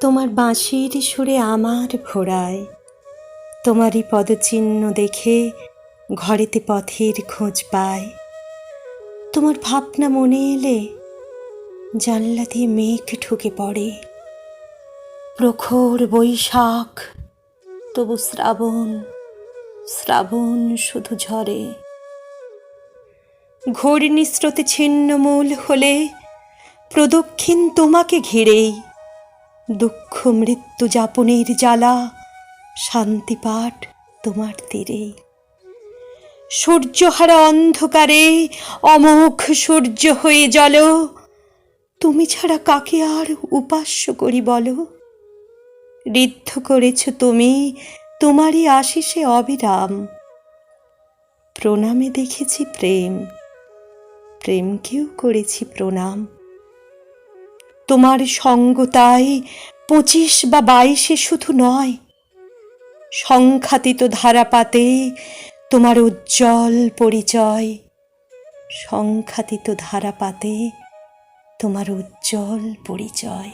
তোমার বাঁশির সুরে আমার ভোড়ায় তোমারই পদচিহ্ন দেখে ঘরেতে পথের খোঁজ পায় তোমার ভাবনা মনে এলে জানলা দিয়ে মেঘ ঢুকে পড়ে। প্রখর বৈশাখ, তবু শ্রাবণ শ্রাবণ শুধু ঝরে। ঘূর্ণি স্রোতে ছিন্নমূল হলে প্রদক্ষিণ তোমাকে ঘিরেই। দুঃখ মৃত্যু যাপনের জ্বালা, শান্তি পাঠ তোমার তীরেই সূর্যহারা অন্ধকারে অমোঘ সূর্য হয়ে জল তুমি ছাড়া কাকে আর উপাস্য করি বলো? ঋদ্ধ করেছ তুমি তোমারই আশিসে অবিরাম। প্রণামে দেখেছি প্রেম, প্রেমকেও করেছি প্রণাম। তোমার সঙ্গতাই পঁচিশ বা বাইশে শুধু নয়। সংখ্যাতীত ধারাপাতে তোমার উজ্জ্বল পরিচয়। সংখ্যাতীত ধারাপাতে তোমার উজ্জ্বল পরিচয়।